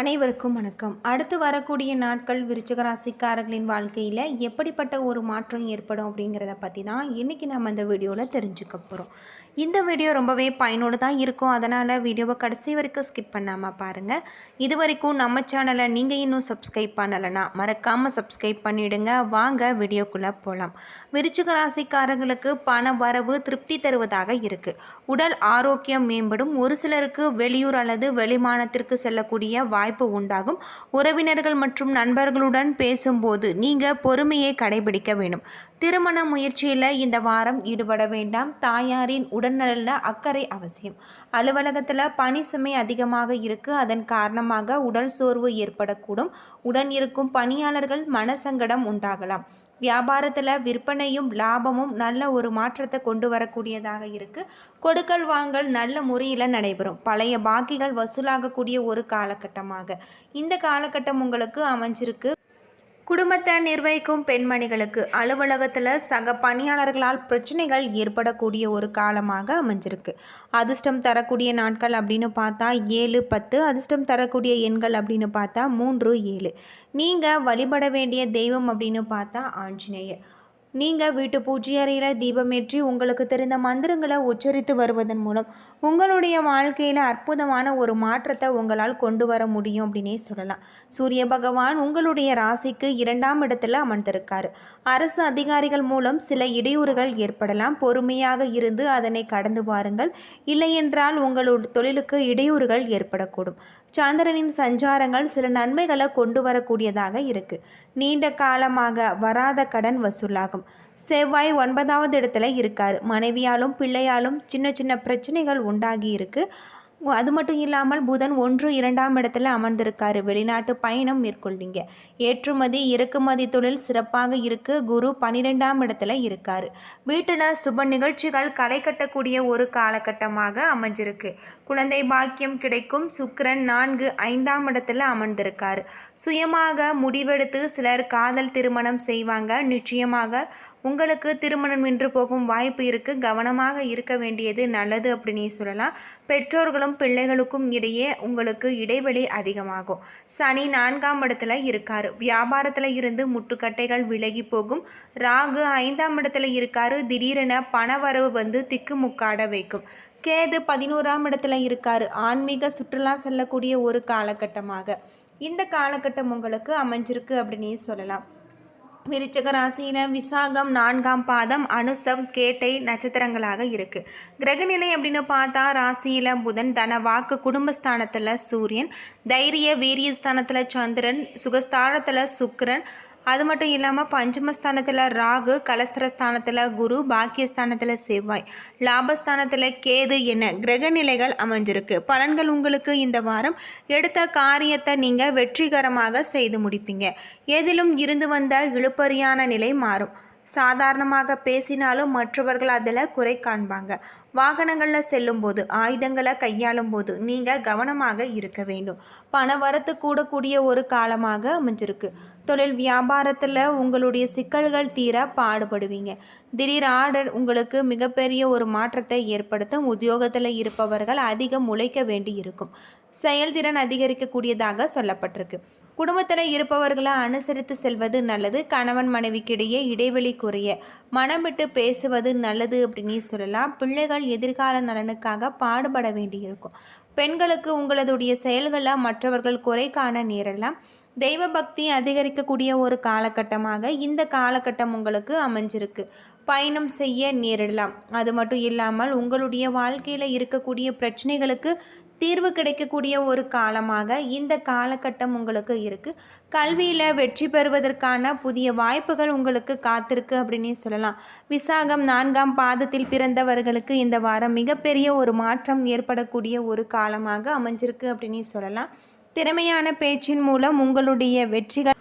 அனைவருக்கும் வணக்கம். அடுத்து வரக்கூடிய நாட்கள் விருச்சிக ராசிக்காரர்களின் வாழ்க்கையில் எப்படிப்பட்ட ஒரு மாற்றம் ஏற்படும் அப்படிங்கிறத பற்றி தான் இன்றைக்கி நம்ம இந்த வீடியோவில் தெரிஞ்சுக்க போகிறோம் இந்த வீடியோ ரொம்பவே பயனுள்ளதாக இருக்கும். அதனால் வீடியோவை கடைசி வரைக்கும் ஸ்கிப் பண்ணாமல் பாருங்கள் இது வரைக்கும் நம்ம சேனலை நீங்கள் இன்னும் சப்ஸ்கிரைப் பண்ணலைன்னா மறக்காமல் சப்ஸ்கிரைப் பண்ணிவிடுங்க வாங்க வீடியோக்குள்ளே போகலாம் விருச்சிக ராசிக்காரர்களுக்கு பண வரவு திருப்தி தருவதாக இருக்குது உடல் ஆரோக்கியம் மேம்படும். ஒரு சிலருக்கு வெளியூர் அல்லது வெளிமானத்திற்கு செல்லக்கூடிய வாய்ப்பு உண்டாகும். உறவினர்கள் மற்றும் நண்பர்களுடன் பேசும்போது நீங்கள் பொறுமையை கடைபிடிக்க வேண்டும். திருமண முயற்சியில் இந்த வாரம் ஈடுபட வேண்டாம். தாயாரின் உடல்நலில் அக்கறை அவசியம். அலுவலகத்தில் பணி சுமை அதிகமாக இருக்குது அதன் காரணமாக உடல் சோர்வு ஏற்படக்கூடும். உடன் இருக்கும் பணியாளர்கள் மனசங்கடம் உண்டாகலாம். வியாபாரத்தில் விற்பனையும் லாபமும் நல்ல ஒரு மாற்றத்தை கொண்டு வரக்கூடியதாக இருக்குது கொடுக்கல் வாங்கல் நல்ல முறையில் நடைபெறும். பழைய பாக்கிகள் வசூலாகக்கூடிய ஒரு காலகட்டமாக. இந்த காலகட்டம் உங்களுக்கு அமைஞ்சிருக்கு. குடும்பத்தை நிர்வகிக்கும் பெண்மணிகளுக்கு அலுவலகத்தில் சக பணியாளர்களால் பிரச்சனைகள் ஏற்படக்கூடிய ஒரு காலமாக அமைஞ்சிருக்கு. அதிர்ஷ்டம் தரக்கூடிய நாட்கள் அப்படின்னு பார்த்தா ஏழு பத்து. அதிர்ஷ்டம் தரக்கூடிய எண்கள் அப்படின்னு பார்த்தா மூன்று ஏழு. நீங்கள் வழிபட வேண்டிய தெய்வம் அப்படின்னு பார்த்தா ஆஞ்சநேயர். நீங்கள் வீட்டு பூஜை அறையில் தீபமேற்றி உங்களுக்கு தெரிந்த மந்திரங்களை உச்சரித்து வருவதன் மூலம் உங்களுடைய வாழ்க்கையில் அற்புதமான ஒரு மாற்றத்தை உங்களால் கொண்டு வர முடியும் அப்படின்னே சொல்லலாம். சூரிய பகவான் உங்களுடைய ராசிக்கு இரண்டாம் இடத்துல அமர்ந்திருக்காரு. அரசு அதிகாரிகள் மூலம் சில இடையூறுகள் ஏற்படலாம். பொறுமையாக இருந்து அதனை கடந்து வாருங்கள். இல்லையென்றால் உங்களுடைய தொழிலுக்கு இடையூறுகள் ஏற்படக்கூடும். சந்திரனின் சஞ்சாரங்கள் சில நன்மைகளை கொண்டு வரக்கூடியதாக இருக்கு. நீண்ட காலமாக வராத கடன் வசூலாகும். செவ்வாய் ஒன்பதாவது இடத்துல இருக்கார். மனைவியாலும் பிள்ளையாலும் சின்ன சின்ன பிரச்சனைகள் உண்டாகி இருக்கு. அது மட்டும் இல்லாமல் புதன் ஒன்று இரண்டாம் இடத்துல அமர்ந்திருக்காரு. வெளிநாட்டு பயணம் மேற்கொள்வீங்க. ஏற்றுமதி இறக்குமதி தொழில் சிறப்பாக இருக்கு. குரு பனிரெண்டாம் இடத்துல இருக்காரு. வீட்டில் சுப நிகழ்ச்சிகள் களை கட்டக்கூடிய ஒரு காலகட்டமாக அமைஞ்சிருக்கு. குழந்தை பாக்கியம் கிடைக்கும். சுக்கிரன் நான்கு ஐந்தாம் இடத்துல அமர்ந்திருக்காரு. சுயமாக முடிவெடுத்து சிலர் காதல் திருமணம் செய்வாங்க. நிச்சயமாக உங்களுக்கு திருமணம் நின்று போகும் வாய்ப்பு இருக்குது கவனமாக இருக்க வேண்டியது நல்லது அப்படின்னு சொல்லலாம். பெற்றோர்களும் பிள்ளைகளுக்கும் இடையே உங்களுக்கு இடைவெளி அதிகமாகும். சனி நான்காம் இடத்துல இருக்காரு. வியாபாரத்தில் இருந்து முட்டுக்கட்டைகள் விலகி போகும். ராகு ஐந்தாம் இடத்துல இருக்காரு. திடீரென பணவரவு வந்து திக்குமுக்காட வைக்கும். கேது பதினோராம் இடத்துல இருக்காரு. ஆன்மீக சுற்றுலா செல்லக்கூடிய ஒரு காலகட்டமாக. இந்த காலகட்டம் உங்களுக்கு அமைஞ்சிருக்கு அப்படின்னு சொல்லலாம். விருச்சக ராசியில் விசாகம் நான்காம் பாதம் அனுசம் கேட்டை நட்சத்திரங்களாக இருக்குது கிரகநிலை அப்படின்னு பார்த்தா ராசியில் புதன் தன வாக்கு குடும்பஸ்தானத்தில் சூரியன் தைரிய வீரியஸ்தானத்தில் சந்திரன் சுகஸ்தானத்தில் சுக்கரன் அது மட்டும் இல்லாமல் பஞ்சமஸ்தானத்தில் ராகு கலஸ்திரஸ்தானத்தில் குரு பாக்கியஸ்தானத்தில் செவ்வாய். லாபஸ்தானத்தில் கேது என கிரகநிலைகள் அமைஞ்சிருக்கு. பலன்கள் உங்களுக்கு இந்த வாரம். எடுத்த காரியத்தை நீங்கள் வெற்றிகரமாக செய்து முடிப்பீங்க. எதிலும் இருந்து வந்த இழுப்பறியான நிலை மாறும். சாதாரணமாக பேசினாலும் மற்றவர்கள் அதில் குறை காண்பாங்க. வாகனங்களில் செல்லும்போது ஆயுதங்களை கையாளும் போது நீங்கள் கவனமாக இருக்க வேண்டும். பண வரத்து கூடக்கூடிய ஒரு காலமாக அமைஞ்சிருக்கு. தொழில் வியாபாரத்தில் உங்களுடைய சிக்கல்கள் தீர பாடுபடுவீங்க. திடீர் ஆர்டர் உங்களுக்கு மிகப்பெரிய ஒரு மாற்றத்தை ஏற்படுத்தும். உத்தியோகத்தில் இருப்பவர்கள் அதிகம் உழைக்க வேண்டி இருக்கும் செயல்திறன் அதிகரிக்கக்கூடியதாக சொல்லப்பட்டிருக்கு. குடும்பத்தில் இருப்பவர்களை அனுசரித்து செல்வது நல்லது கணவன் மனைவிக்கிடையே இடைவெளி குறைய மனம் விட்டு பேசுவது நல்லது அப்படின்னு சொல்லலாம். பிள்ளைகள் எதிர்கால நலனுக்காக பாடுபட வேண்டியிருக்கும். பெண்களுக்கு உங்களதுடைய செயல்களை மற்றவர்கள் குறை காண நேரலாம் தெய்வ பக்தி அதிகரிக்கக்கூடிய ஒரு காலகட்டமாக இந்த காலகட்டம் உங்களுக்கு அமைஞ்சிருக்கு. பயணம் செய்ய நேரிடலாம். அது மட்டும் இல்லாமல் உங்களுடைய வாழ்க்கையில் இருக்கக்கூடிய பிரச்சனைகளுக்கு தீர்வு கிடைக்கக்கூடிய ஒரு காலமாக இந்த காலகட்டம் உங்களுக்கு இருக்குது கல்வியில் வெற்றி பெறுவதற்கான புதிய வாய்ப்புகள் உங்களுக்கு காத்திருக்கு அப்படின்னே சொல்லலாம். விசாகம் நான்காம் பாதத்தில் பிறந்தவர்களுக்கு இந்த வாரம் மிகப்பெரிய ஒரு மாற்றம் ஏற்படக்கூடிய ஒரு காலமாக அமைஞ்சிருக்கு அப்படின்னு சொல்லலாம். திறமையான பேச்சின் மூலம் உங்களுடைய வெற்றிகள்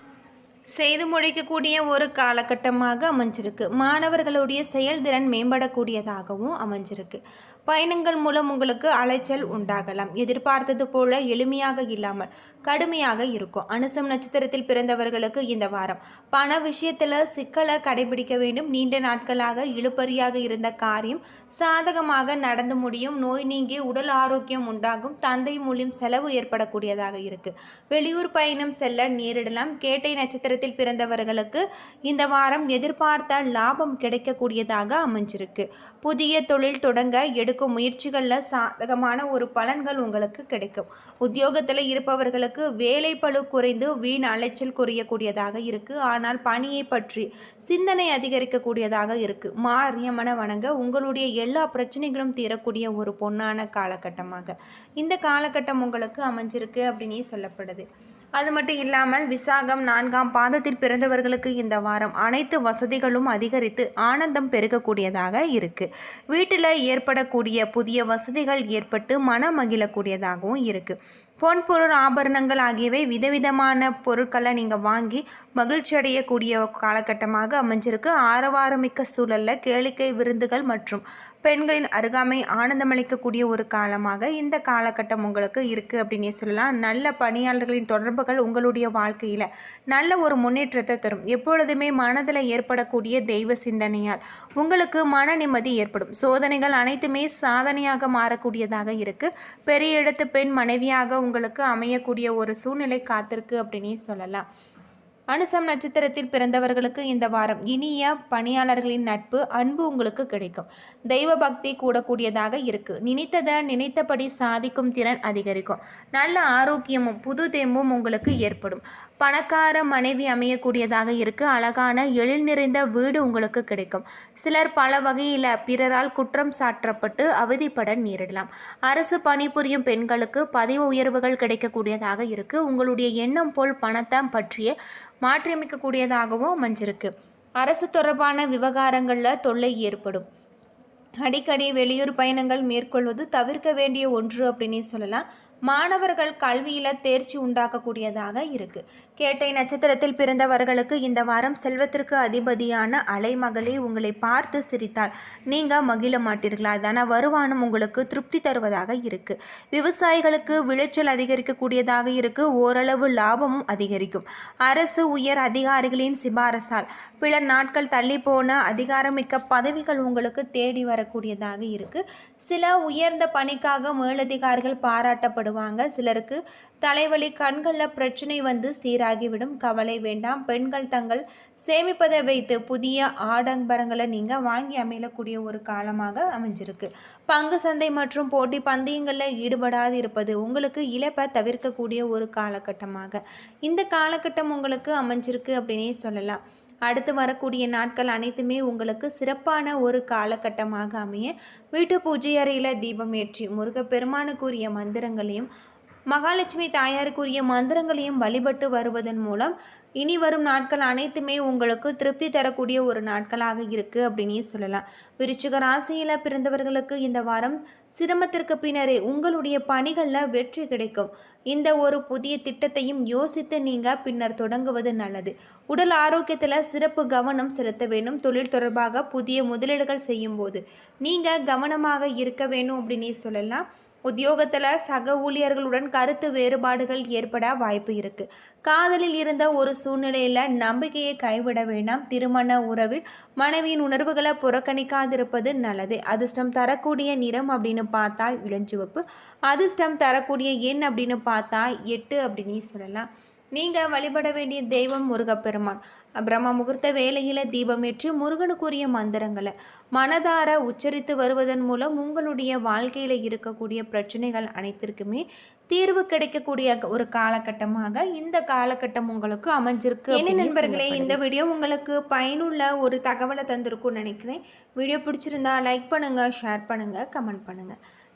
செய்து முடிக்கக்கூடிய ஒரு காலகட்டமாக அமைஞ்சிருக்கு. மாணவர்களுடைய செயல்திறன் மேம்படக்கூடியதாகவும் அமைஞ்சிருக்கு. பயணங்கள் மூலம் உங்களுக்கு அலைச்சல் உண்டாகலாம். எதிர்பார்த்தது போல எளிமையாக இல்லாமல் கடுமையாக இருக்கும். அனுசம் நட்சத்திரத்தில் பிறந்தவர்களுக்கு இந்த வாரம். பண விஷயத்தில் சிக்கலை கடைபிடிக்க வேண்டும். நீண்ட நாட்களாக இழுபறியாக இருந்த காரியம் சாதகமாக நடந்து முடியும். நோய் நீங்கி உடல் ஆரோக்கியம் உண்டாகும். தந்தை மூலியம் செலவு ஏற்படக்கூடியதாக இருக்கு. வெளியூர் பயணம் செல்ல நேரிடலாம். கேட்டை நட்சத்திரத்தில் பிறந்தவர்களுக்கு இந்த வாரம் எதிர்பார்த்த லாபம் கிடைக்கக்கூடியதாக அமைஞ்சிருக்கு. புதிய தொழில் தொடங்க எடு எடுக்கும் முயற்சிகளில் சாதகமான ஒரு பலன்கள் உங்களுக்கு கிடைக்கும். உத்தியோகத்தில் இருப்பவர்களுக்கு வேலை பளு குறைந்து வீண் அலைச்சல் குறையக்கூடியதாக இருக்கு. ஆனால் பணியை பற்றி சிந்தனை அதிகரிக்கக்கூடியதாக இருக்கு. மாரியமன வணங்க உங்களுடைய எல்லா பிரச்சனைகளும் தீரக்கூடிய ஒரு பொன்னான காலகட்டமாக. இந்த காலகட்டம் உங்களுக்கு அமைஞ்சிருக்கு அப்படின்னே சொல்லப்படுது. அது மட்டும் இல்லாமல் விசாகம் நான்காம் பாதத்தில் பிறந்தவர்களுக்கு இந்த வாரம் அனைத்து வசதிகளும் அதிகரித்து ஆனந்தம் பெருகக்கூடியதாக இருக்கு. வீட்டில் ஏற்படக்கூடிய புதிய வசதிகள் ஏற்பட்டு மனம் மகிழக்கூடியதாகவும் இருக்கு. பொன் பொருள் ஆபரணங்கள் ஆகியவை விதவிதமான பொருட்களை நீங்கள் வாங்கி மகிழ்ச்சி அடையக்கூடிய காலகட்டமாக அமைஞ்சிருக்கு. ஆரவாரமிக்க சூழலில் கேளிக்கை விருந்துகள் மற்றும் பெண்களின் அருகாமை ஆனந்தமளிக்கக்கூடிய ஒரு காலமாக இந்த காலகட்டம் உங்களுக்கு இருக்குது அப்படின்னே சொல்லலாம். நல்ல பணியாளர்களின் தொடர்புகள் உங்களுடைய வாழ்க்கையில் நல்ல ஒரு முன்னேற்றத்தை தரும். எப்பொழுதுமே மனதில் ஏற்படக்கூடிய தெய்வ சிந்தனையால் உங்களுக்கு மன நிம்மதி ஏற்படும். சோதனைகள் அனைத்துமே சாதனையாக மாறக்கூடியதாக இருக்குது பெரிய இடத்து பெண் மனைவியாக உங்களுக்கு அமையக்கூடிய ஒரு சூழ்நிலை காத்திருக்கு அப்படின்னே சொல்லலாம். அனுசம் நட்சத்திரத்தில் பிறந்தவர்களுக்கு இந்த வாரம் இனிய பணியாளர்களின் நட்பு அன்பு உங்களுக்கு கிடைக்கும். தெய்வ பக்தி கூடக்கூடியதாக இருக்கு. நினைத்ததை நினைத்தபடி சாதிக்கும் திறன் அதிகரிக்கும். நல்ல ஆரோக்கியமும் புது தெம்பும் உங்களுக்கு ஏற்படும். பணக்கார மனைவி அமையக்கூடியதாக இருக்கு. அழகான எழில் நிறைந்த வீடு உங்களுக்கு கிடைக்கும். சிலர் பல வகையில் பிறரால் குற்றம் சாற்றப்பட்டு அவதிப்பட நேரிடலாம். அரசு பணிபுரியும் பெண்களுக்கு பதவி உயர்வுகள் கிடைக்கக்கூடியதாக இருக்கு. உங்களுடைய எண்ணம் போல் பணத்தை பற்றிய மாற்றியமைக்கக்கூடியதாகவும் அமைஞ்சிருக்கு. அரசு தொடர்பான விவகாரங்களில் தொல்லை ஏற்படும். அடிக்கடி வெளியூர் பயணங்கள் மேற்கொள்வது தவிர்க்க வேண்டிய ஒன்று அப்படின்னே சொல்லலாம். மாணவர்கள் கல்வியில் தேர்ச்சி உண்டாக்கக்கூடியதாக இருக்குது கேட்டை நட்சத்திரத்தில் பிறந்தவர்களுக்கு இந்த வாரம் செல்வத்திற்கு அதிபதியான அலைமகளே உங்களை பார்த்து சிரித்தால் நீங்கள் மகிழ மாட்டீர்களா? அதான வருமானம் உங்களுக்கு திருப்தி தருவதாக இருக்குது விவசாயிகளுக்கு விளைச்சல் அதிகரிக்கக்கூடியதாக இருக்குது ஓரளவு லாபமும் அதிகரிக்கும். அரசு உயர் அதிகாரிகளின் சிபாரசால். பிற நாட்கள் தள்ளி போன அதிகாரமிக்க பதவிகள் உங்களுக்கு தேடி வரக்கூடியதாக இருக்குது சில உயர்ந்த பணிக்காக மேலதிகாரிகள் பாராட்டப்படும் பாராட்டப்படுவாங்க சிலருக்கு தலைவலி கண்களில் பிரச்சனை வந்து சீராகிவிடும். கவலை வேண்டாம். பெண்கள் தங்கள் சேமிப்பதை வைத்து புதிய ஆடம்பரங்களை நீங்கள் வாங்கி அமையக்கூடிய ஒரு காலமாக அமைஞ்சிருக்கு. பங்கு சந்தை மற்றும் போட்டி பந்தயங்களில் ஈடுபடாது இருப்பது உங்களுக்கு இழப்பை தவிர்க்கக்கூடிய ஒரு காலகட்டமாக. இந்த காலகட்டம் உங்களுக்கு அமைஞ்சிருக்கு அப்படின்னே சொல்லலாம். அடுத்து வரக்கூடிய நாட்கள் அனைத்துமே உங்களுக்கு சிறப்பான ஒரு காலகட்டமாக அமைய வீட்டு பூஜை அறையில் தீபம் ஏற்றி முருகப்பெருமானுக்குரிய மந்திரங்களையும் மகாலட்சுமி தாயாருக்குரிய மந்திரங்களையும் வழிபட்டு வருவதன் மூலம் இனி வரும் நாட்கள் அனைத்துமே உங்களுக்கு திருப்தி தரக்கூடிய ஒரு நாட்களாக இருக்குது அப்படின்னே சொல்லலாம். விருச்சிக ராசியில் பிறந்தவர்களுக்கு இந்த வாரம் சிரமத்திற்கு பின்னரே உங்களுடைய பணிகளில் வெற்றி கிடைக்கும். இந்த ஒரு புதிய திட்டத்தையும் யோசித்து நீங்கள் பின்னர் தொடங்குவது நல்லது. உடல் ஆரோக்கியத்தில் சிறப்பு கவனம் செலுத்த வேண்டும். தொழில் தொடர்பாக புதிய முதலீடுகள் செய்யும்போது நீங்கள் கவனமாக இருக்க வேணும் அப்படின்னே சொல்லலாம். உத்தியோகத்தில் சக ஊழியர்களுடன் கருத்து வேறுபாடுகள் ஏற்பட வாய்ப்பு இருக்குது காதலில் இருந்த ஒரு சூழ்நிலையில் நம்பிக்கையை கைவிட வேண்டாம். திருமண உறவில் மனைவியின் உணர்வுகளை புறக்கணிக்காதிருப்பது நல்லது. அதிர்ஷ்டம் தரக்கூடிய நிறம் அப்படின்னு பார்த்தா இளஞ்சிவப்பு. அதிர்ஷ்டம் தரக்கூடிய எண் அப்படின்னு பார்த்தா எட்டு அப்படின்னு சொல்லலாம். நீங்கள் வழிபட வேண்டிய தெய்வம் முருகப்பெருமான். பிரம்ம முகூர்த்த வேலையில் தீபமேற்றி முருகனுக்குரிய மந்திரங்களை மனதார உச்சரித்து வருவதன் மூலம் உங்களுடைய வாழ்க்கையில் இருக்கக்கூடிய பிரச்சனைகள் அனைத்திற்குமே தீர்வு கிடைக்கக்கூடிய ஒரு காலகட்டமாக இந்த காலகட்டம் உங்களுக்கு அமைஞ்சிருக்கு என்ன நண்பர்களே இந்த வீடியோ உங்களுக்கு பயனுள்ள ஒரு தகவலை தந்திருக்கும்னு நினைக்கிறேன். வீடியோ பிடிச்சிருந்தா லைக் பண்ணுங்கள் ஷேர் பண்ணுங்கள் கமெண்ட் பண்ணுங்கள்